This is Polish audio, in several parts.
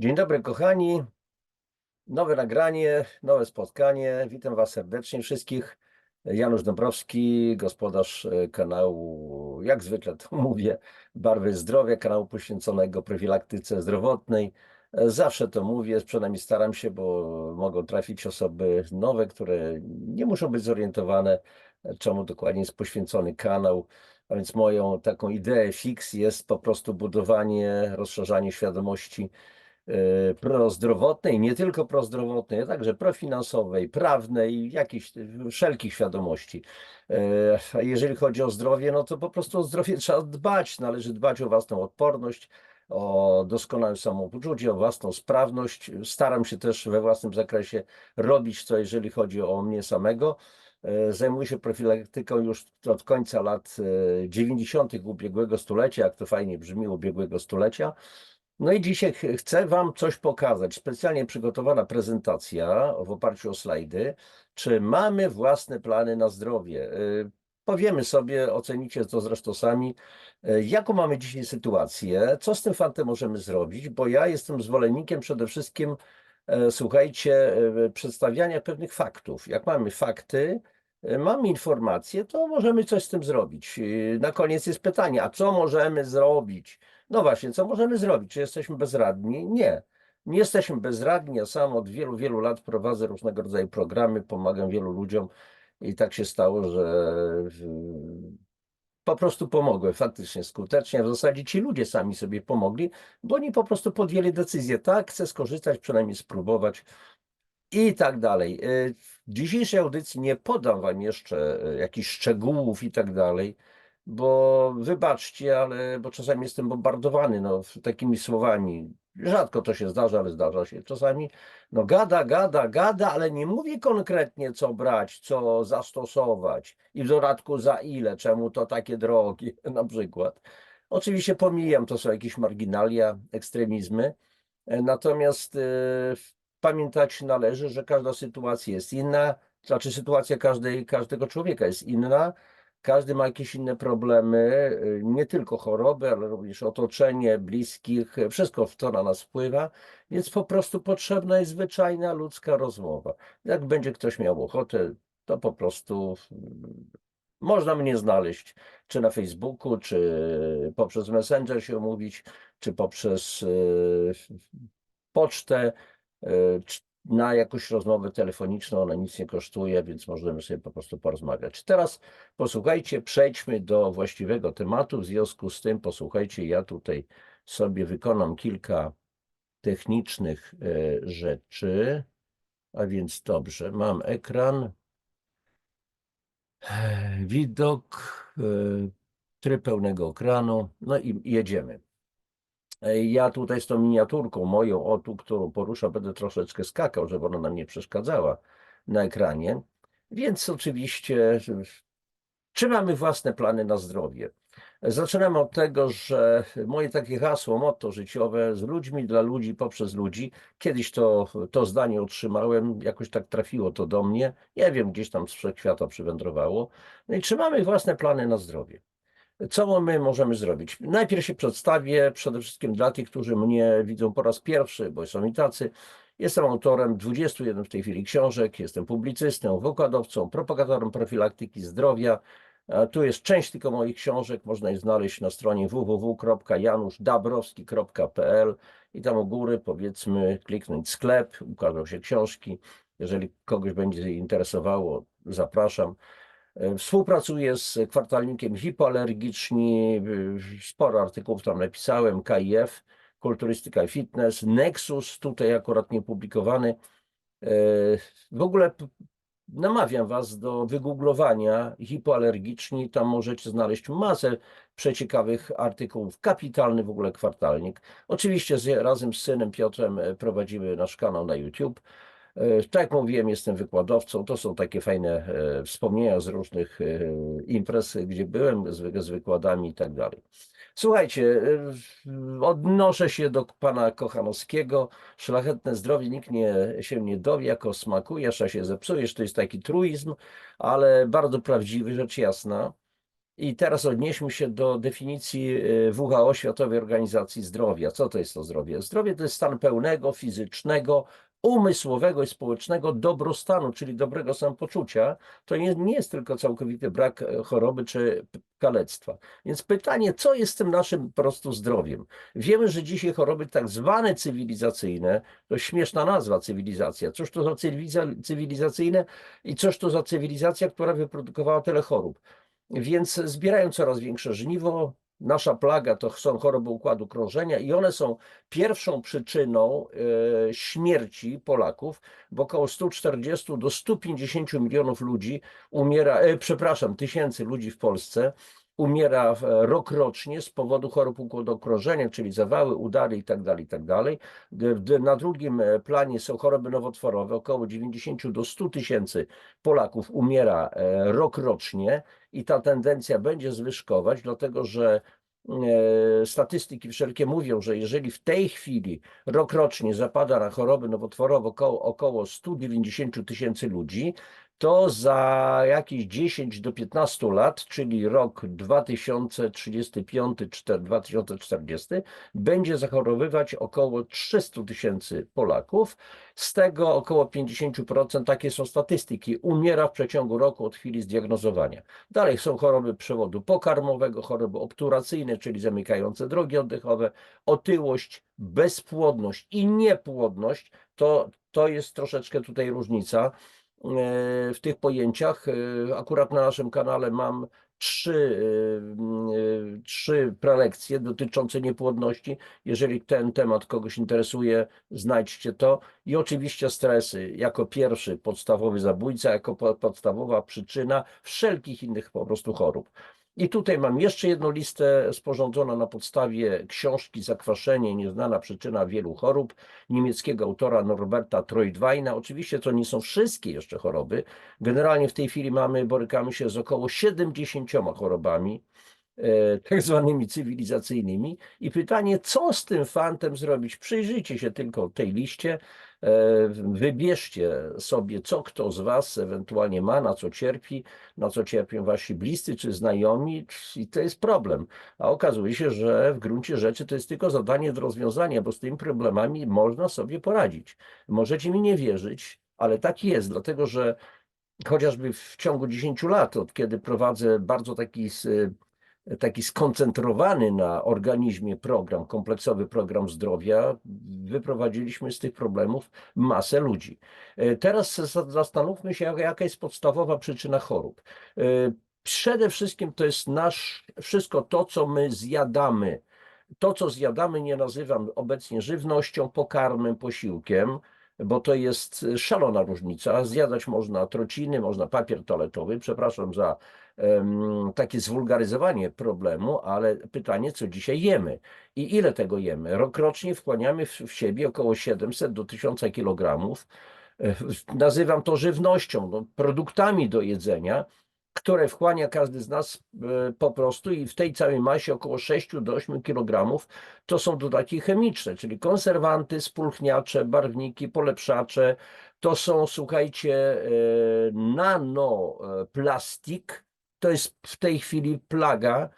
Dzień dobry, kochani. Nowe nagranie, nowe spotkanie. Witam Was serdecznie wszystkich. Janusz Dąbrowski, gospodarz e, kanału, jak zwykle to mówię, Barwy Zdrowia, kanału poświęconego profilaktyce zdrowotnej. E, Zawsze to mówię, przynajmniej staram się, bo mogą trafić osoby nowe, które nie muszą być zorientowane, e, czemu dokładnie jest poświęcony kanał. A więc moją taką ideę fix jest po prostu budowanie, rozszerzanie świadomości prozdrowotnej, nie tylko prozdrowotnej, a także profinansowej, prawnej, jakichś e, wszelkich świadomości. E, Jeżeli chodzi o zdrowie, no to po prostu o zdrowie trzeba dbać. Należy dbać o własną odporność, o doskonałe samopoczucie, o własną sprawność. Staram się też we własnym zakresie robić to, jeżeli chodzi o mnie samego. E, Zajmuję się profilaktyką już od końca lat e, 90. ubiegłego stulecia, jak to fajnie brzmi, ubiegłego stulecia. No i dzisiaj ch- chcę Wam coś pokazać. Specjalnie przygotowana prezentacja w oparciu o slajdy. Czy mamy własne plany na zdrowie? Y, Powiemy sobie, ocenicie to zresztą sami, y, jaką mamy dzisiaj sytuację, co z tym fantem możemy zrobić, bo ja jestem zwolennikiem przede wszystkim, e, słuchajcie, przedstawiania pewnych faktów. Jak mamy fakty, mamy informacje, to możemy coś z tym zrobić. Y, Na koniec jest pytanie, a co możemy zrobić? No właśnie, co możemy zrobić? Czy jesteśmy bezradni? Nie. Nie jesteśmy bezradni. Ja sam od wielu, wielu lat prowadzę różnego rodzaju programy, pomagam wielu ludziom i tak się stało, że po prostu pomogłem faktycznie skutecznie. W zasadzie ci ludzie sami sobie pomogli, bo oni po prostu podjęli decyzję, tak, chcę skorzystać, przynajmniej spróbować i tak dalej. Y, W dzisiejszej audycji nie podam Wam jeszcze y, jakichś szczegółów i tak dalej, bo wybaczcie, ale bo czasami jestem bombardowany no, takimi słowami. Rzadko to się zdarza, ale zdarza się czasami. No gada, gada, gada, ale nie mówi konkretnie co brać, co zastosować i w dodatku za ile, czemu to takie drogie na przykład. Oczywiście pomijam, to są jakieś marginalia, ekstremizmy, e, natomiast e, pamiętać należy, że każda sytuacja jest inna, znaczy sytuacja każdej, każdego człowieka jest inna, każdy ma jakieś inne problemy, y, nie tylko choroby, ale również otoczenie, bliskich, y, wszystko to na nas wpływa, więc po prostu potrzebna jest zwyczajna ludzka rozmowa. Jak będzie ktoś miał ochotę, to po prostu mm, można mnie znaleźć, czy na Facebooku, czy poprzez Messenger się umówić, czy poprzez y, pocztę, na jakąś rozmowę telefoniczną, ona nic nie kosztuje, więc możemy sobie po prostu porozmawiać. Teraz posłuchajcie, przejdźmy do właściwego tematu. W związku z tym, posłuchajcie, ja tutaj sobie wykonam kilka technicznych e, rzeczy. A więc dobrze, mam ekran, e, widok, e, tryb pełnego ekranu, no i jedziemy. E, Ja tutaj z tą miniaturką moją, o tu, którą poruszam, będę troszeczkę skakał, żeby ona nam nie przeszkadzała na ekranie. Więc oczywiście, czy mamy własne plany na zdrowie? Zaczynamy od tego, że moje takie hasło, motto życiowe z ludźmi, dla ludzi, poprzez ludzi. Kiedyś to, to zdanie otrzymałem, jakoś tak trafiło to do mnie. Nie wiem, gdzieś tam z wszechświata przywędrowało. No i czy mamy własne plany na zdrowie? Co my możemy zrobić? Najpierw się przedstawię, przede wszystkim dla tych, którzy mnie widzą po raz pierwszy, bo są i tacy. Jestem autorem 21 w tej chwili książek, jestem publicystą, wykładowcą, propagatorem profilaktyki zdrowia. A Tu jest część tylko moich książek, można je znaleźć na stronie www.januszdabrowski.pl i tam u góry powiedzmy kliknąć sklep, ukażą się książki. Jeżeli kogoś będzie interesowało, zapraszam. E, Współpracuję z kwartalnikiem Hipoalergiczni, y, sporo artykułów tam napisałem, KIF, Kulturystyka i Fitness, Nexus, tutaj akurat nie publikowany. E, W ogóle namawiam Was do wygooglowania hipoalergiczni, tam możecie znaleźć masę przeciekawych artykułów, kapitalny w ogóle kwartalnik. Oczywiście z, razem z synem Piotrem e, prowadzimy nasz kanał na YouTube. E, Tak jak mówiłem, jestem wykładowcą. To są takie fajne e, wspomnienia z różnych e, imprez, gdzie byłem, z, z wykładami i tak dalej. Słuchajcie, odnoszę się do pana Kochanowskiego. Szlachetne zdrowie nikt nie, się nie dowie, jako smakujesz, a się zepsujesz. To jest taki truizm, ale bardzo prawdziwy, rzecz jasna. I teraz odnieśmy się do definicji WHO, Światowej Organizacji Zdrowia. Co to jest to zdrowie? Zdrowie to jest stan pełnego, fizycznego, umysłowego i społecznego dobrostanu, czyli dobrego samopoczucia. To nie, nie jest tylko całkowity brak e, choroby czy kalectwa. Więc pytanie, co jest tym naszym po prostu zdrowiem? Wiemy, że dzisiaj choroby tak zwane cywilizacyjne, to śmieszna nazwa cywilizacja. Cóż to za cywiliza- cywilizacyjne i cóż to za cywilizacja, która wyprodukowała tyle chorób? Więc zbierają coraz większe żniwo. Nasza plaga to są choroby układu krążenia i one są pierwszą przyczyną e, śmierci Polaków, bo około 140 do 150 milionów ludzi umiera, e, przepraszam, tysięcy ludzi w Polsce umiera w- rokrocznie z powodu chorób układu czyli zawały, udary itd. itd. D- d- Na drugim e, planie są choroby nowotworowe. Około 90 do 100 tysięcy Polaków umiera e, rokrocznie i ta tendencja będzie zwyżkować, dlatego że e, statystyki wszelkie mówią, że jeżeli w tej chwili rokrocznie zapada na choroby nowotworowe około, około 190 tysięcy ludzi, to za jakieś 10 do 15 lat, czyli rok 2035 czy 2040, będzie zachorowywać około 300 tysięcy Polaków. Z tego około 50%, takie są statystyki, umiera w przeciągu roku od chwili zdiagnozowania. Dalej są choroby przewodu pokarmowego, choroby obturacyjne, czyli zamykające drogi oddechowe, otyłość, bezpłodność i niepłodność. To, to jest troszeczkę tutaj różnica w tych pojęciach. E, Akurat na naszym kanale mam trzy, e, trzy prelekcje dotyczące niepłodności. Jeżeli ten temat kogoś interesuje, znajdźcie to. I oczywiście stresy jako pierwszy podstawowy zabójca, jako po- podstawowa przyczyna wszelkich innych po prostu chorób. I tutaj mam jeszcze jedną listę sporządzoną na podstawie książki Zakwaszenie, nieznana przyczyna wielu chorób niemieckiego autora Norberta Treutweina. Oczywiście to nie są wszystkie jeszcze choroby. Generalnie w tej chwili mamy, borykamy się z około 70 chorobami, e, tak zwanymi cywilizacyjnymi. I pytanie, co z tym fantem zrobić? Przyjrzyjcie się tylko tej liście, wybierzcie sobie, co kto z Was ewentualnie ma, na co cierpi, na co cierpią Wasi bliscy czy znajomi, i to jest problem. A okazuje się, że w gruncie rzeczy to jest tylko zadanie do rozwiązania, bo z tymi problemami można sobie poradzić. Możecie mi nie wierzyć, ale tak jest, dlatego że chociażby w ciągu 10 lat, od kiedy prowadzę bardzo taki, taki skoncentrowany na organizmie program, kompleksowy program zdrowia, wyprowadziliśmy z tych problemów masę ludzi. E, Teraz za- zastanówmy się, jaka- jaka jest podstawowa przyczyna chorób. E, Przede wszystkim to jest nasz, wszystko to, co my zjadamy. To, co zjadamy, nie nazywam obecnie żywnością, pokarmem, posiłkiem, bo to jest szalona różnica. Zjadać można trociny, można papier toaletowy. Przepraszam za em, takie zwulgaryzowanie problemu, ale pytanie, co dzisiaj jemy i ile tego jemy. Rokrocznie wchłaniamy w, w siebie około 700 do 1000 kilogramów. E, Nazywam to żywnością, no, produktami do jedzenia, które wchłania każdy z nas e, po prostu i w tej całej masie około 6 do 8 kilogramów to są dodatki chemiczne, czyli konserwanty, spulchniacze, barwniki, polepszacze. To są, słuchajcie, e, nanoplastik. To jest w tej chwili plaga.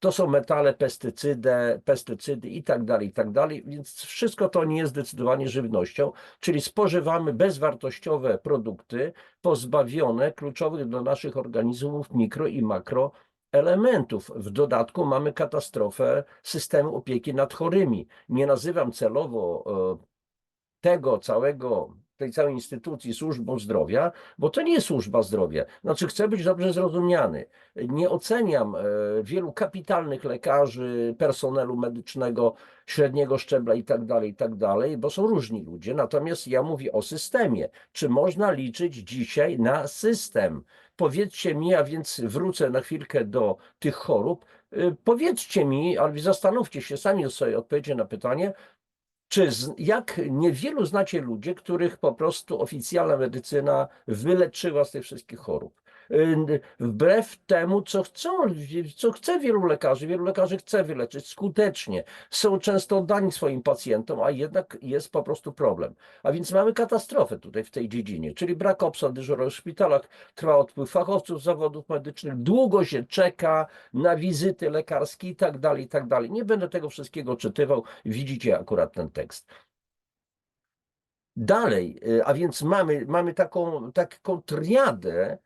To są metale, pestycydy, pestycydy i tak dalej, i tak dalej. Więc wszystko to nie jest zdecydowanie żywnością, czyli spożywamy bezwartościowe produkty pozbawione kluczowych dla naszych organizmów mikro i makro elementów. W dodatku mamy katastrofę systemu opieki nad chorymi. Nie nazywam celowo e, tego całego, tej całej instytucji służbą zdrowia, bo to nie jest służba zdrowia. Znaczy, chcę być dobrze zrozumiany. Nie oceniam e, wielu kapitalnych lekarzy, personelu medycznego średniego szczebla i tak dalej, i tak dalej, bo są różni ludzie. Natomiast ja mówię o systemie. Czy można liczyć dzisiaj na system? Powiedzcie mi, a więc wrócę na chwilkę do tych chorób. Y, Powiedzcie mi, albo zastanówcie się, sami sobie odpowiedzcie na pytanie, czy jak niewielu znacie ludzi, których po prostu oficjalna medycyna wyleczyła z tych wszystkich chorób? Y, wbrew temu, co chcą, co chce wielu lekarzy. Wielu lekarzy chce wyleczyć skutecznie. Są często oddani swoim pacjentom, a jednak jest po prostu problem. A więc mamy katastrofę tutaj w tej dziedzinie, czyli brak obsad dyżurów w szpitalach, trwa odpływ fachowców zawodów medycznych, długo się czeka na wizyty lekarskie i tak dalej, i tak dalej. Nie będę tego wszystkiego czytywał, widzicie akurat ten tekst. Dalej, y, a więc mamy, mamy taką, taką triadę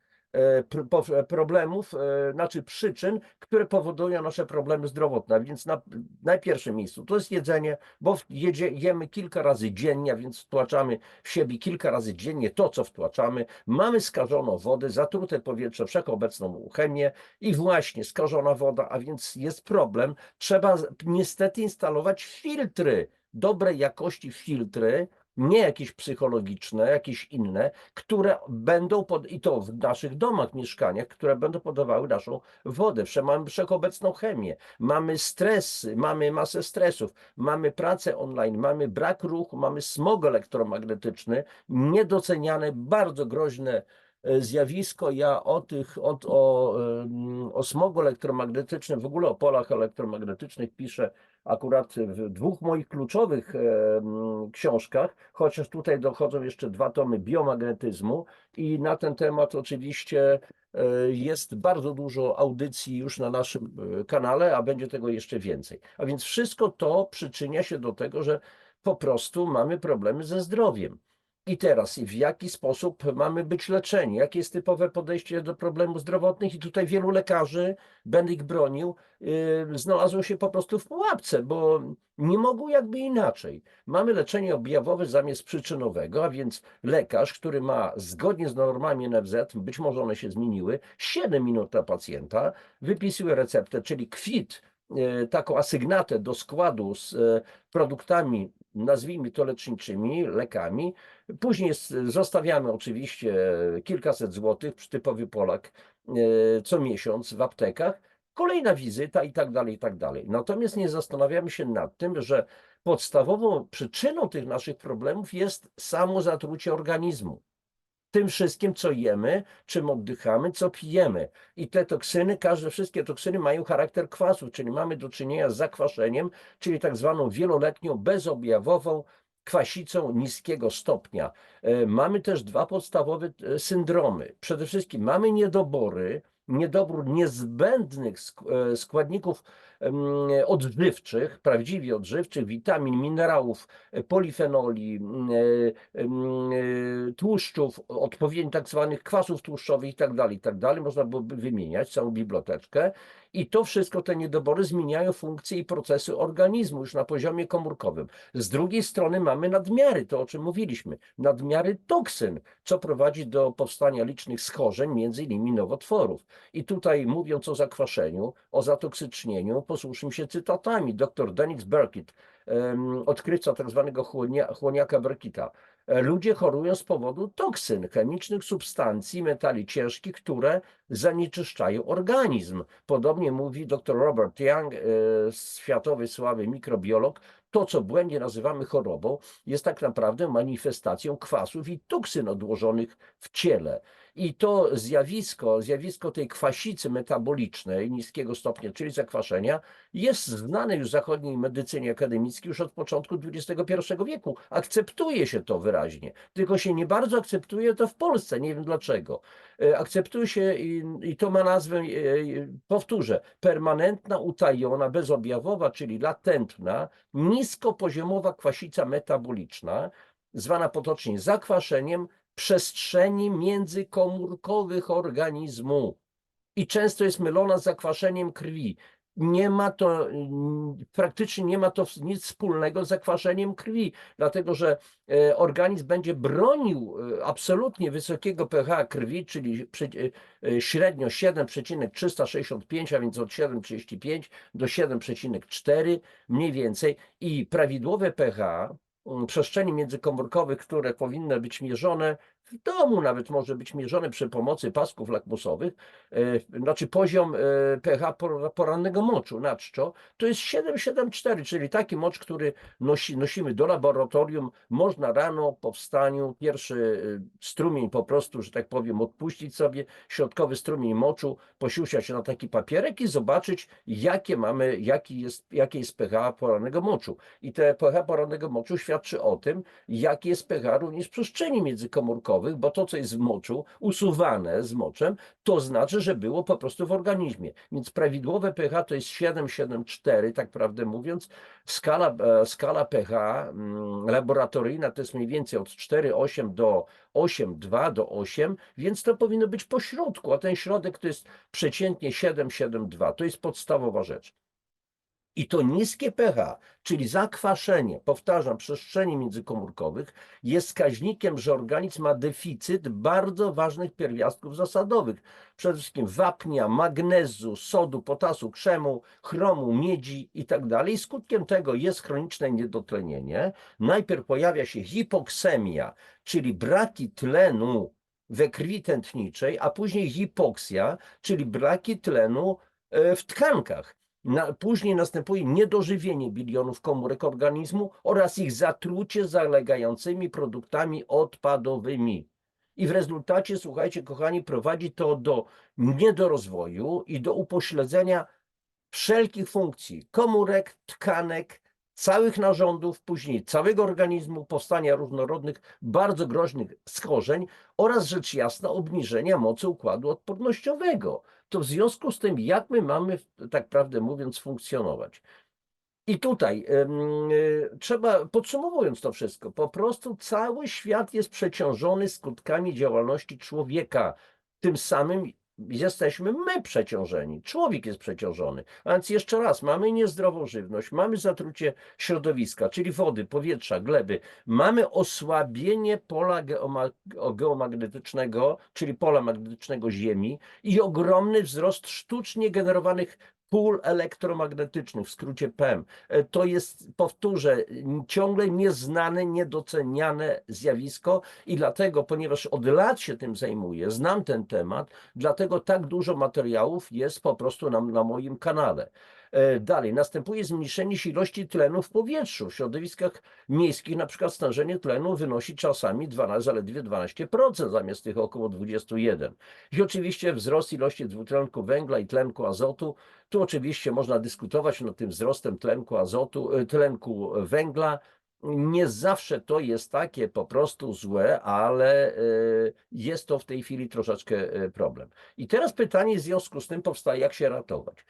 problemów, e, znaczy przyczyn, które powodują nasze problemy zdrowotne. Więc na, na pierwszym miejscu to jest jedzenie, bo jedzie, jemy kilka razy dziennie, więc wtłaczamy w siebie kilka razy dziennie to, co wtłaczamy. Mamy skażoną wodę, zatrute powietrze, wszechobecną chemię i właśnie skażona woda, a więc jest problem. Trzeba niestety instalować filtry, dobrej jakości filtry, nie jakieś psychologiczne, jakieś inne, które będą, pod, i to w naszych domach, mieszkaniach, które będą podawały naszą wodę. Mamy wszechobecną chemię, mamy stresy, mamy masę stresów, mamy pracę online, mamy brak ruchu, mamy smog elektromagnetyczny, niedoceniane, bardzo groźne e, zjawisko. Ja o tych, o, o, o smogu elektromagnetycznym, w ogóle o polach elektromagnetycznych piszę akurat w dwóch moich kluczowych książkach, chociaż tutaj dochodzą jeszcze dwa tomy biomagnetyzmu i na ten temat oczywiście e, jest bardzo dużo audycji już na naszym e, kanale, a będzie tego jeszcze więcej. A więc wszystko to przyczynia się do tego, że po prostu mamy problemy ze zdrowiem. I teraz, w jaki sposób mamy być leczeni? Jakie jest typowe podejście do problemów zdrowotnych? I tutaj wielu lekarzy, będę ich bronił, yy, znalazło się po prostu w pułapce, bo nie mogą jakby inaczej. Mamy leczenie objawowe zamiast przyczynowego, a więc lekarz, który ma zgodnie z normami NFZ, być może one się zmieniły, 7 minut na pacjenta, wypisuje receptę, czyli kwit, yy, taką asygnatę do składu z yy, produktami, nazwijmy to leczniczymi, lekami. Później zostawiamy oczywiście kilkaset złotych, typowy Polak, e, co miesiąc w aptekach. Kolejna wizyta i tak dalej, i tak dalej. Natomiast nie zastanawiamy się nad tym, że podstawową przyczyną tych naszych problemów jest samo zatrucie organizmu. Tym wszystkim, co jemy, czym oddychamy, co pijemy. I te toksyny, każde, wszystkie toksyny mają charakter kwasu, czyli mamy do czynienia z zakwaszeniem, czyli tak zwaną wieloletnią, bezobjawową kwasicą niskiego stopnia. E, Mamy też dwa podstawowe e, syndromy. Przede wszystkim mamy niedobory, niedobór niezbędnych e, składników odżywczych, prawdziwie odżywczych, witamin, minerałów, e, polifenoli, e, e, tłuszczów, odpowiednich tak zwanych kwasów tłuszczowych tak i tak dalej. Można byłoby wymieniać całą biblioteczkę. I to wszystko, te niedobory zmieniają funkcje i procesy organizmu już na poziomie komórkowym. Z drugiej strony mamy nadmiary, to o czym mówiliśmy, nadmiary toksyn, co prowadzi do powstania licznych schorzeń, między innymi nowotworów. I tutaj mówiąc o zakwaszeniu, o zatoksycznieniu, posłuszmy się cytatami. Dr Dennis Burkitt, em, odkrywca tak zwanego chłonia, chłoniaka Burkitta. E, Ludzie chorują z powodu toksyn, chemicznych substancji, metali ciężkich, które zanieczyszczają organizm. Podobnie mówi dr Robert Young, e, światowy sławy mikrobiolog. To, co błędnie nazywamy chorobą, jest tak naprawdę manifestacją kwasów i toksyn odłożonych w ciele. I to zjawisko, zjawisko tej kwasicy metabolicznej niskiego stopnia, czyli zakwaszenia, jest znane już w zachodniej medycynie akademickiej już od początku XXI wieku. Akceptuje się to wyraźnie, tylko się nie bardzo akceptuje to w Polsce, nie wiem dlaczego. E, Akceptuje się i, i to ma nazwę, e, powtórzę, permanentna, utajona, bezobjawowa, czyli latentna, niskopoziomowa kwasica metaboliczna, zwana potocznie zakwaszeniem przestrzeni międzykomórkowych organizmu i często jest mylona z zakwaszeniem krwi. Nie ma to, mm, praktycznie nie ma to nic wspólnego z zakwaszeniem krwi, dlatego że e, organizm będzie bronił e, absolutnie wysokiego pH krwi, czyli e, średnio 7,365, a więc od 7,35 do 7,4 mniej więcej i prawidłowe pH przestrzeni międzykomórkowych, które powinny być mierzone, w domu nawet może być mierzony przy pomocy pasków lakmusowych, e, znaczy poziom e, pH por- porannego moczu na czczo, to jest 7,74, czyli taki mocz, który nosi, nosimy do laboratorium, można rano po wstaniu, pierwszy e, strumień po prostu, że tak powiem, odpuścić sobie, środkowy strumień moczu, posiusiać na taki papierek i zobaczyć, jakie mamy, jaki jest, jakie jest pH porannego moczu. I te pH porannego moczu świadczy o tym, jaki jest pH również przestrzeni bo to, co jest w moczu, usuwane z moczem, to znaczy, że było po prostu w organizmie. Więc prawidłowe pH to jest 7,74, tak prawdę mówiąc. Skala, e, skala pH mm, laboratoryjna to jest mniej więcej od 4,8 do 8,2 do 8, więc to powinno być po środku, a ten środek to jest przeciętnie 7,72. To jest podstawowa rzecz. I to niskie pH, czyli zakwaszenie, powtarzam, przestrzeni międzykomórkowych, jest wskaźnikiem, że organizm ma deficyt bardzo ważnych pierwiastków zasadowych. Przede wszystkim wapnia, magnezu, sodu, potasu, krzemu, chromu, miedzi i tak dalej. Skutkiem tego jest chroniczne niedotlenienie. Najpierw pojawia się hipoksemia, czyli braki tlenu we krwi tętniczej, a później hipoksja, czyli braki tlenu e, w tkankach. Na, później następuje niedożywienie bilionów komórek organizmu oraz ich zatrucie zalegającymi produktami odpadowymi. I w rezultacie, słuchajcie, kochani, prowadzi to do niedorozwoju i do upośledzenia wszelkich funkcji komórek, tkanek, całych narządów, później całego organizmu, powstania różnorodnych, bardzo groźnych schorzeń oraz rzecz jasna obniżenia mocy układu odpornościowego. To w związku z tym, jak my mamy, tak prawdę mówiąc, funkcjonować. I tutaj y, trzeba, podsumowując to wszystko, po prostu cały świat jest przeciążony skutkami działalności człowieka. Tym samym jesteśmy my przeciążeni. Człowiek jest przeciążony. A więc jeszcze raz, mamy niezdrową żywność, mamy zatrucie środowiska, czyli wody, powietrza, gleby, mamy osłabienie pola geoma- geomagnetycznego, czyli pola magnetycznego Ziemi i ogromny wzrost sztucznie generowanych pól elektromagnetycznych, w skrócie PEM. E, To jest, powtórzę, ciągle nieznane, niedoceniane zjawisko i dlatego, ponieważ od lat się tym zajmuję, znam ten temat, dlatego tak dużo materiałów jest po prostu na, na moim kanale. E, Dalej, następuje zmniejszenie się ilości tlenu w powietrzu. W środowiskach miejskich na przykład stężenie tlenu wynosi czasami 12, zaledwie 12% zamiast tych około 21%. I oczywiście wzrost ilości dwutlenku węgla i tlenku azotu. Tu oczywiście można dyskutować nad tym wzrostem tlenku azotu, e, tlenku węgla. Nie zawsze to jest takie po prostu złe, ale e, jest to w tej chwili troszeczkę e, problem. I teraz pytanie w związku z tym powstaje, jak się ratować.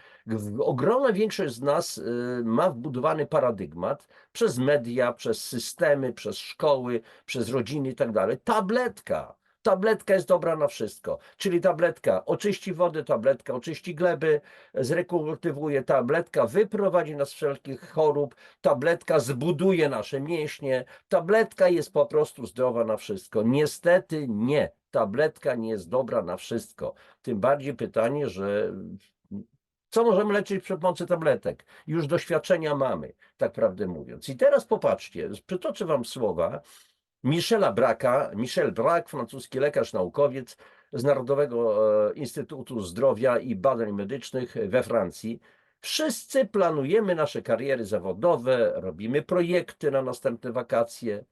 Ogromna większość z nas y, ma wbudowany paradygmat przez media, przez systemy, przez szkoły, przez rodziny i tak dalej. Tabletka. Tabletka jest dobra na wszystko. Czyli tabletka oczyści wodę, tabletka oczyści gleby, zrekultywuje, tabletka wyprowadzi nas z wszelkich chorób, tabletka zbuduje nasze mięśnie, tabletka jest po prostu zdrowa na wszystko. Niestety nie. Tabletka nie jest dobra na wszystko. Tym bardziej pytanie, że co możemy leczyć przy pomocy tabletek? Już doświadczenia mamy, tak prawdę mówiąc. I teraz popatrzcie, przytoczę wam słowa Michela Braka, Michel Braque, francuski lekarz, naukowiec z Narodowego e, Instytutu Zdrowia i Badań Medycznych we Francji. Wszyscy planujemy nasze kariery zawodowe, robimy projekty na następne wakacje,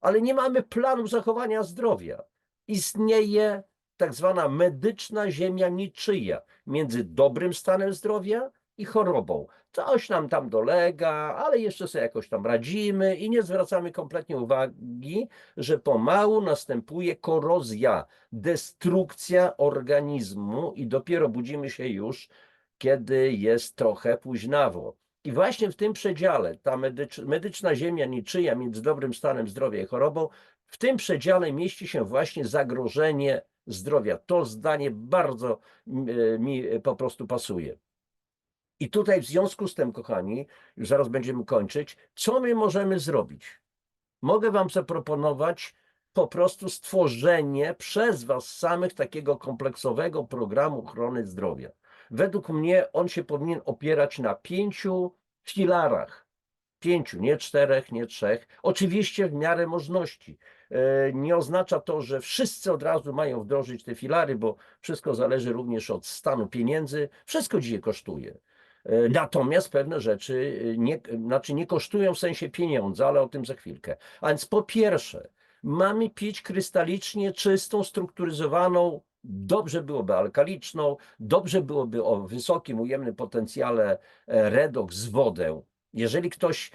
ale nie mamy planu zachowania zdrowia. Istnieje tak zwana medyczna ziemia niczyja między dobrym stanem zdrowia i chorobą. Coś nam tam dolega, ale jeszcze sobie jakoś tam radzimy i nie zwracamy kompletnie uwagi, że pomału następuje korozja, destrukcja organizmu i dopiero budzimy się już, kiedy jest trochę późnawo. I właśnie w tym przedziale, ta medycz, medyczna ziemia niczyja między dobrym stanem zdrowia i chorobą, w tym przedziale mieści się właśnie zagrożenie zdrowia. To zdanie bardzo e, mi po prostu pasuje. I tutaj w związku z tym, kochani, już zaraz będziemy kończyć, co my możemy zrobić? Mogę Wam zaproponować po prostu stworzenie przez Was samych takiego kompleksowego programu ochrony zdrowia. Według mnie on się powinien opierać na pięciu filarach. Pięciu, nie czterech, nie trzech. Oczywiście w miarę możliwości. E, Nie oznacza to, że wszyscy od razu mają wdrożyć te filary, bo wszystko zależy również od stanu pieniędzy. Wszystko dzisiaj kosztuje. E, Natomiast pewne rzeczy e, nie, znaczy nie kosztują w sensie pieniądza, ale o tym za chwilkę. A więc po pierwsze, mamy pić krystalicznie czystą, strukturyzowaną, dobrze byłoby alkaliczną, dobrze byłoby o wysokim ujemnym potencjale e, redox wodę. Jeżeli ktoś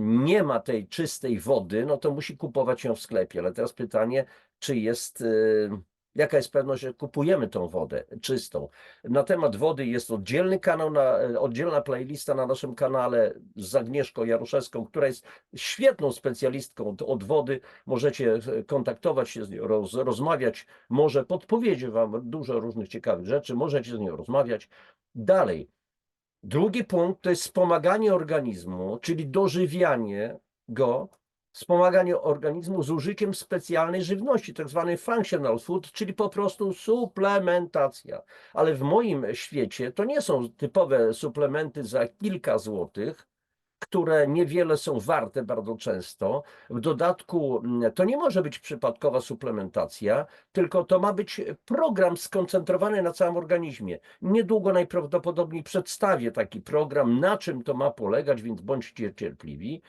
nie ma tej czystej wody, no to musi kupować ją w sklepie. Ale teraz pytanie, czy jest, jaka jest pewność, że kupujemy tą wodę czystą? Na temat wody jest oddzielny kanał, na, oddzielna playlista na naszym kanale z Agnieszką Jaruszewską, która jest świetną specjalistką od- od wody. Możecie e, kontaktować się z nią, roz, rozmawiać, może podpowiedzie Wam dużo różnych ciekawych rzeczy, możecie z nią rozmawiać. Dalej. Drugi punkt to jest wspomaganie organizmu, czyli dożywianie go, wspomaganie organizmu z użyciem specjalnej żywności, tak zwany functional food, czyli po prostu suplementacja. Ale w moim świecie to nie są typowe suplementy za kilka złotych, które niewiele są warte bardzo często. W dodatku mm, to nie może być przypadkowa suplementacja, tylko to ma być program skoncentrowany na całym organizmie. Niedługo najprawdopodobniej przedstawię taki program, na czym to ma polegać, więc bądźcie cierpliwi.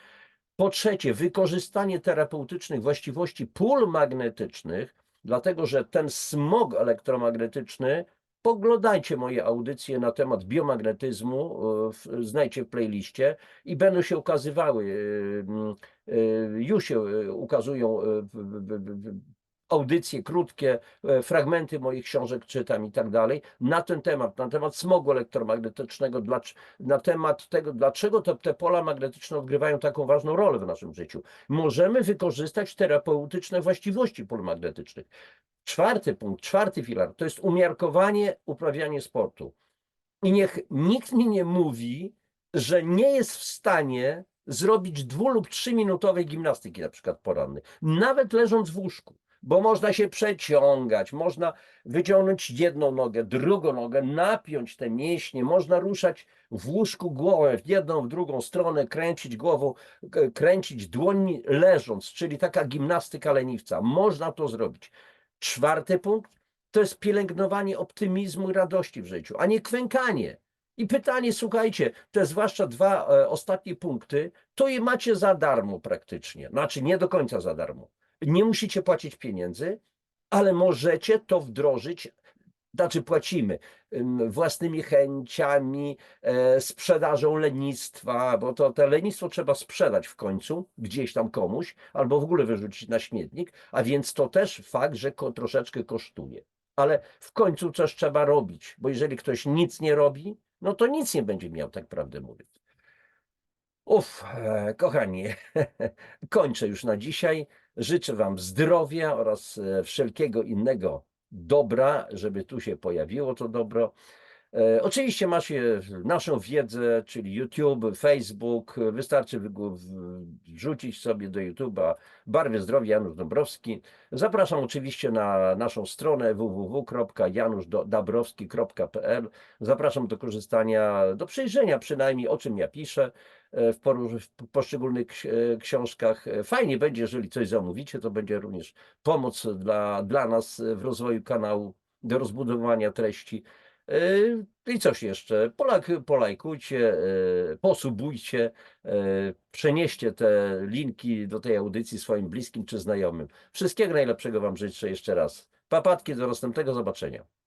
Po trzecie, wykorzystanie terapeutycznych właściwości pól magnetycznych, dlatego że ten smog elektromagnetyczny, poglądajcie moje audycje na temat biomagnetyzmu, e, w- znajdźcie w playliście i będą się ukazywały, e, e, już się ukazują audycje krótkie, e, fragmenty moich książek czytam i tak dalej, na ten temat, na temat smogu elektromagnetycznego, na temat tego, dlaczego te, te pola magnetyczne odgrywają taką ważną rolę w naszym życiu. Możemy wykorzystać terapeutyczne właściwości pól magnetycznych. Czwarty punkt, czwarty filar, to jest umiarkowanie, uprawianie sportu. I niech nikt mi nie mówi, że nie jest w stanie zrobić dwu lub trzyminutowej gimnastyki, na przykład porannej, nawet leżąc w łóżku, bo można się przeciągać, można wyciągnąć jedną nogę, drugą nogę, napiąć te mięśnie, można ruszać w łóżku głowę w jedną, w drugą stronę, kręcić głową, kręcić dłońmi leżąc, czyli taka gimnastyka leniwca. Można to zrobić. Czwarty punkt to jest pielęgnowanie optymizmu i radości w życiu, a nie kwękanie. I pytanie, słuchajcie, te zwłaszcza dwa e, ostatnie punkty, to je macie za darmo praktycznie. Znaczy nie do końca za darmo. Nie musicie płacić pieniędzy, ale możecie to wdrożyć, znaczy płacimy ym, własnymi chęciami, e, sprzedażą lenistwa, bo to te lenistwo trzeba sprzedać w końcu gdzieś tam komuś, albo w ogóle wyrzucić na śmietnik, a więc to też fakt, że ko, troszeczkę kosztuje. Ale w końcu coś trzeba robić, bo jeżeli ktoś nic nie robi, no to nic nie będzie miał, tak prawdę mówiąc. Uf, e, kochani, kończę już na dzisiaj. Życzę Wam zdrowia oraz e, wszelkiego innego dobra, żeby tu się pojawiło to dobro. E, Oczywiście macie naszą wiedzę, czyli YouTube, Facebook. Wystarczy wrzucić sobie do YouTube'a Barwy Zdrowia Janusz Dąbrowski. Zapraszam oczywiście na naszą stronę www.januszdabrowski.pl. Zapraszam do korzystania, do przejrzenia przynajmniej o czym ja piszę e, w, poszczególnych e, książkach. Fajnie będzie, jeżeli coś zamówicie, to będzie również pomoc dla, dla nas w rozwoju kanału, do rozbudowania treści. Yy, I coś jeszcze, Polak, polajkujcie, yy, posubujcie, yy, przenieście te linki do tej audycji swoim bliskim czy znajomym. Wszystkiego najlepszego Wam życzę jeszcze raz. Papatki, do następnego zobaczenia.